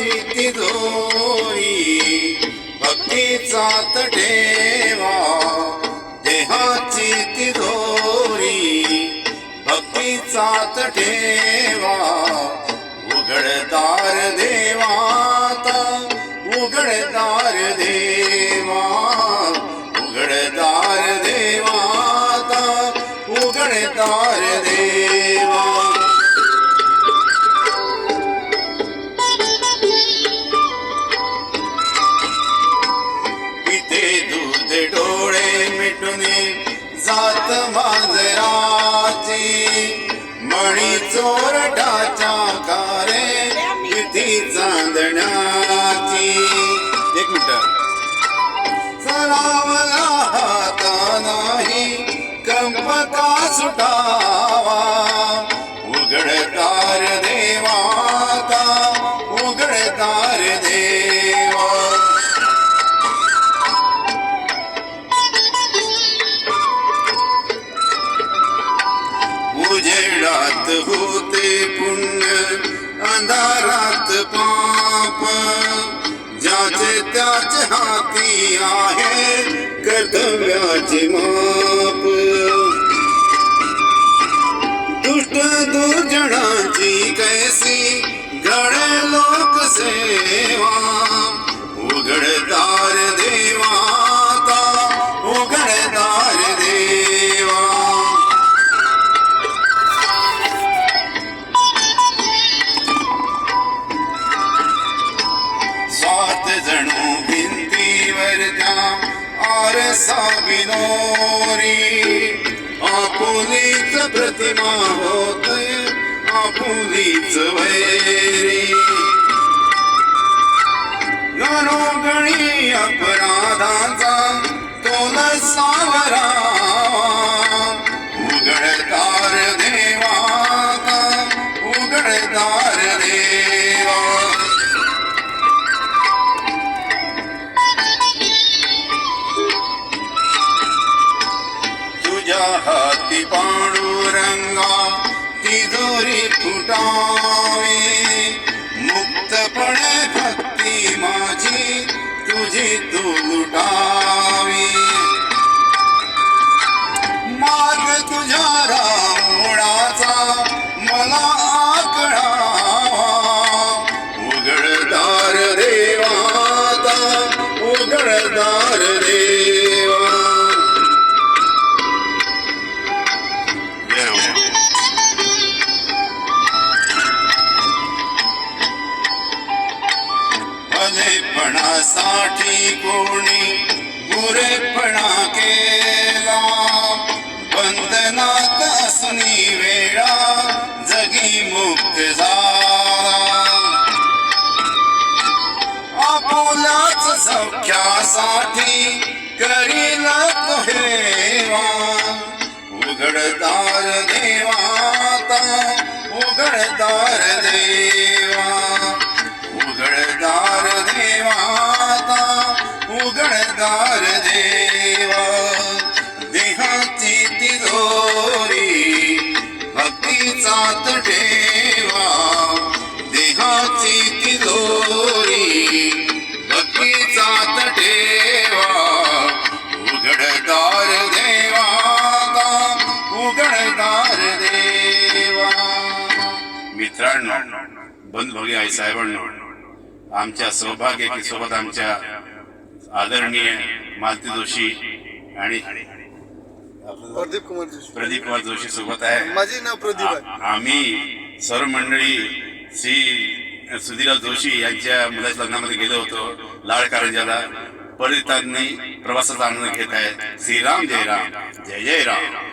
तिजोरी भक्तीचा ठेवा देहाची तिजोरी भक्तीचा ठेवा जात मांजराची मणी चोरटाच्या कारे किती चांदण्याची. एक मिनिट. सरावला हाता नाही कंपका सुटावा. उजेडात होते पुण्य अंधारात पाप. ज्याचे त्याचे हाती आहे कर्तव्याचे माप. आरसा विनोरी आपुलीच प्रतिमा होत आपुलीच वैरी. गणी अपराधाचा हाती पांडुरंगा तिजोरी फुटावे. मुक्तपणे भक्ती माझी तुझी तू लुटावी. मार्ग तुझ्या रावणाचा मला आकळावा उघडदार देवाता उघडदार देवा देव. भलेपणासाठी कोणी गुरेपणा केला? बंधनात असनी वेळा जगी मुक्त झाला. आपुलाच सौख्यासाठी करीला तो हेवा उघडदार देवाता उघडदार देवा. उघडदार देवा. देहाची तिजोरी भक्तीचा तटेवा. देहाची तिजोरी भक्तीचा तटेवा. उघडदार देवा उघडदार देवा. मित्रांनो बंधुभगी आई साहेबांनो आमच्या सौभाग्य की सोबत आमच्या आदरणीय मालती जोशी आणि प्रदीप कुमार जोशी. प्रदीप कुमार जोशी सोबत आहे. माझे नाव प्रदीप आहे. आम्ही सर्व मंडळी श्री सुधीरराव जोशी यांच्या मुलाच्या लग्नामध्ये गेलो होतो लाड कारंजाला. परितांनी प्रवासाचा आनंद घेत आहेत. श्रीराम जय राम. जय जय राम.